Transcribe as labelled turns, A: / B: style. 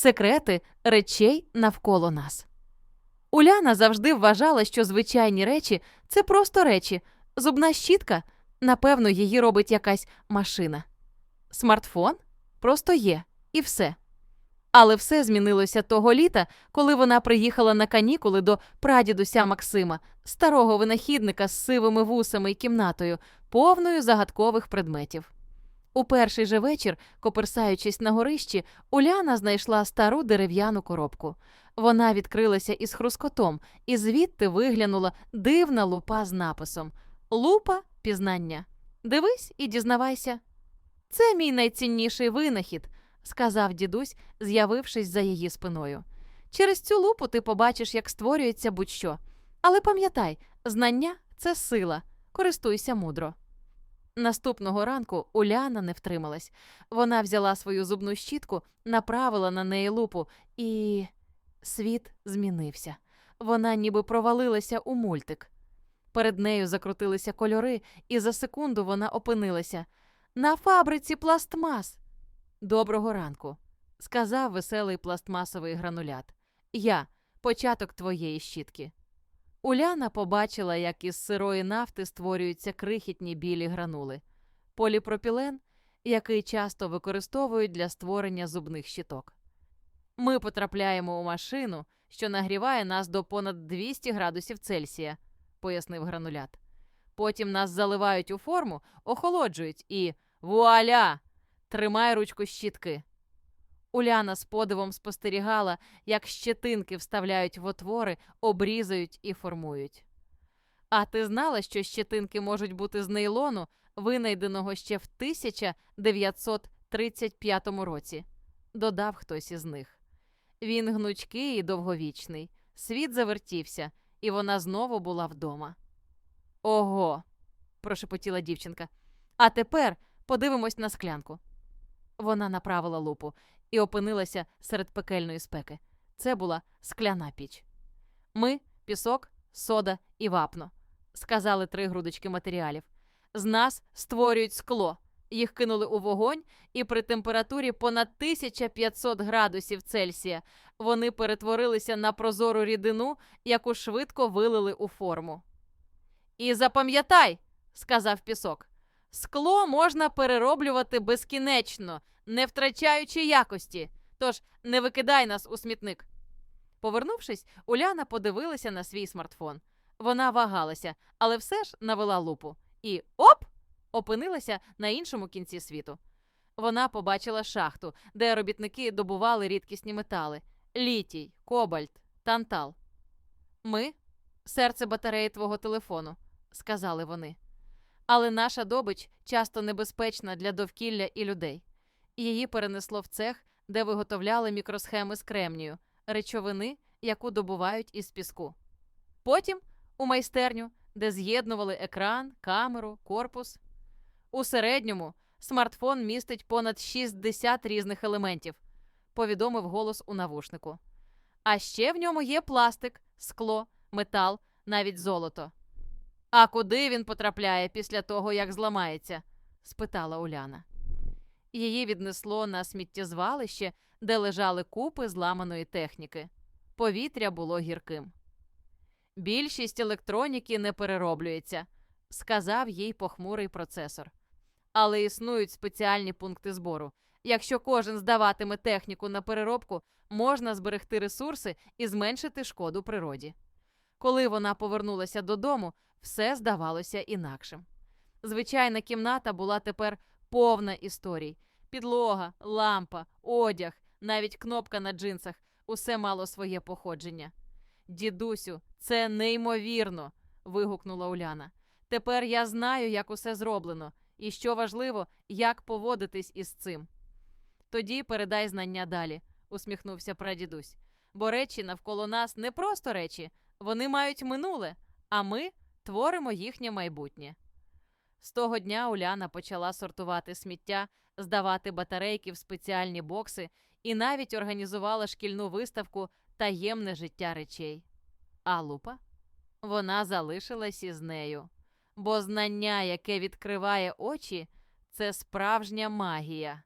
A: секрети речей навколо нас. Уляна завжди вважала, що звичайні речі це просто речі. Зубна щітка, напевно, її робить якась машина. Смартфон просто є, і все. Але все змінилося того літа, коли вона приїхала на канікули до прадідуся Максима, старого винахідника з сивими вусами і кімнатою, повною загадкових предметів. У перший же вечір, коперсаючись на горищі, Уляна знайшла стару дерев'яну коробку. Вона відкрилася із хрускотом, і звідти виглянула дивна лупа з написом Лупа пізнання. Дивись і дізнавайся. Це мій найцінніший винахід, сказав дідусь, з'явившись за її спиною. Через цю лупу ти побачиш, як створюється будь-що. Але пам'ятай, знання це сила, користуйся мудро. Наступного ранку Уляна не втрималась. Вона взяла свою зубну щітку, направила на неї лупу, і світ змінився. Вона ніби провалилася у мультик. Перед нею закрутилися кольори, і за секунду вона опинилася на фабриці пластмас. Доброго ранку, сказав веселий пластмасовий гранулят. Я початок твоєї щітки. Уляна побачила, як із сирої нафти створюються крихітні білі гранули. Поліпропілен, який часто використовують для створення зубних щиток. Ми потрапляємо у машину, що нагріває нас до понад 200 градусів Цельсія, пояснив гранулят. Потім нас заливають у форму, охолоджують і вуаля! Тримай ручку щітки. Уляна з подивом спостерігала, як щетинки вставляють в отвори, обрізають і формують. А ти знала, що щетинки можуть бути з нейлону, винайденого ще в 1935 році? Додав хтось із них. Він гнучкий і довговічний. Світ завертівся, і вона знову була вдома. Ого, прошепотіла дівчинка. А тепер подивимось на склянку. Вона направила лупу і опинилася серед пекельної спеки. Це була скляна піч. Ми пісок, сода і вапно, сказали три грудочки матеріалів. З нас створюють скло. Їх кинули у вогонь, і при температурі понад 1500 градусів Цельсія вони перетворилися на прозору рідину, яку швидко вилили у форму. І запам'ятай, сказав пісок, скло можна перероблювати безкінечно, не втрачаючи якості. Тож не викидай нас у смітник. Повернувшись, Уляна подивилася на свій смартфон. Вона вагалася, але все ж навела лупу. І оп! опинилася на іншому кінці світу. Вона побачила шахту, де робітники добували рідкісні метали: літій, кобальт, тантал. Ми серце батареї твого телефону, сказали вони. Але наша добич часто небезпечна для довкілля і людей. Її перенесло в цех, де виготовляли мікросхеми з кремнію, речовини, яку добувають із піску. Потім у майстерню, де з'єднували екран, камеру, корпус. У середньому смартфон містить понад 60 різних елементів, повідомив голос у навушнику. А ще в ньому є пластик, скло, метал, навіть золото. А куди він потрапляє після того, як зламається? спитала Уляна. Її віднесло на сміттєзвалище, де лежали купи зламаної техніки. Повітря було гірким. Більшість електроніки не перероблюється, сказав їй похмурий процесор. Але існують спеціальні пункти збору. Якщо кожен здаватиме техніку на переробку, можна зберегти ресурси і зменшити шкоду природі. Коли вона повернулася додому, все здавалося інакшим. Звичайна кімната була тепер повна історій: підлога, лампа, одяг, навіть кнопка на джинсах усе мало своє походження. Дідусю, це неймовірно. вигукнула Уляна. Тепер я знаю, як усе зроблено, і що важливо, як поводитись із цим. Тоді передай знання далі, усміхнувся прадідусь. Бо речі навколо нас не просто речі, вони мають минуле, а ми творимо їхнє майбутнє. З того дня Уляна почала сортувати сміття, здавати батарейки в спеціальні бокси і навіть організувала шкільну виставку Таємне життя речей. А лупа? Вона залишилась із нею. Бо знання, яке відкриває очі, це справжня магія.